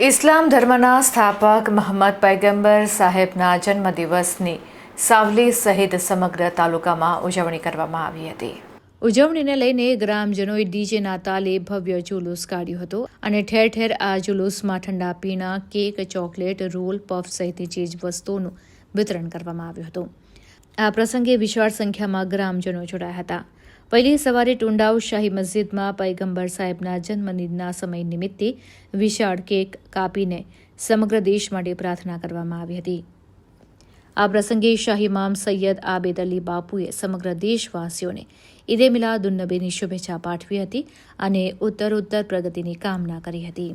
ઇસ્લામ ધર્મના સ્થાપક મહમ્મદ પૈગંબર સાહેબના જન્મદિવસની સાવલી સહિત સમગ્ર તાલુકામાં ઉજવણી કરવામાં આવી હતી. ઉજવણીને લઈને ગ્રામજનોએ ડીજેના તાલે ભવ્ય જુલુસ કાઢ્યો હતો અને ઠેર ઠેર આ જુલુસમાં ઠંડા પીણા, કેક, ચોકલેટ, રોલ, પફ સહિતની ચીજ વસ્તુઓનું વિતરણ કરવામાં આવ્યું હતું. આ પ્રસંગે વિશાળ સંખ્યામાં ગ્રામજનો જોડાયા હતા. પહેલી સવારે ટુંડાવ શાહી મસ્જિદમાં પૈગંબર સાહેબના જન્મદિનના સમય નિમિત્તે વિશાળ કેક કાપીને સમગ્ર દેશ માટે પ્રાર્થના કરવામાં આવી હતી. આ પ્રસંગે શાહી ઇમામ સૈયદ આબેદ અલી બાપુએ સમગ્ર દેશવાસીઓને ઈદે મિલાદુન્નબીની શુભેચ્છા પાઠવી હતી અને ઉત્તરોત્તર પ્રગતિની કામના કરી હતી.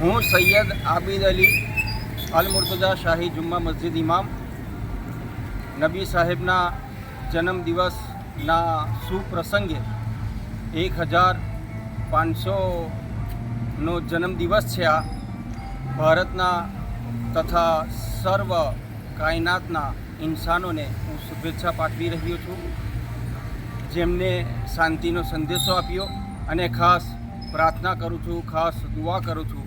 હું સૈયદ આબિદ અલી અલ મુર્તજા શાહી જુમ્મા મસ્જિદ ઇમામ. નબી સાહેબના જન્મદિવસના સુપ્રસંગે એક હજાર પાંચસોનો જન્મદિવસ છે આ. ભારતના તથા સર્વ કાયનાતના ઇન્સાનોને હું શુભેચ્છા પાઠવી રહ્યો છું. જેમને શાંતિનો સંદેશો આપ્યો અને ખાસ પ્રાર્થના કરું છું, ખાસ દુઆ કરું છું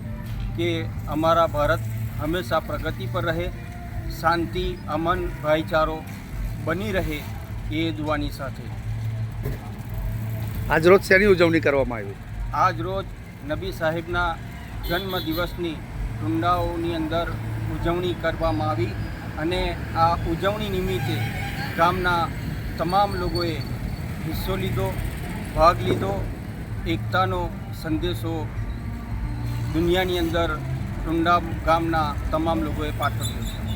કે અમારા ભારત હંમેશા પ્રગતિ પર રહે શાંતિ અમન ભાઈચારો બની રહે એ દુવાની સાથે. આજરોજ શેની ઉજવણી કરવામાં આવી? આજ રોજ નબી સાહેબના જન્મ દિવસની ટુંડાઓની અંદર ઉજવણી કરવામાં આવી અને આ ઉજવણી નિમિત્તે ગામના તમામ લોકોએ હિસ્સો લીધો ભાગ લીધો એકતાનો સંદેશો દુનિયાની અંદર ટુંડા ગામના તમામ લોકોએ પાઠવ્યો છે.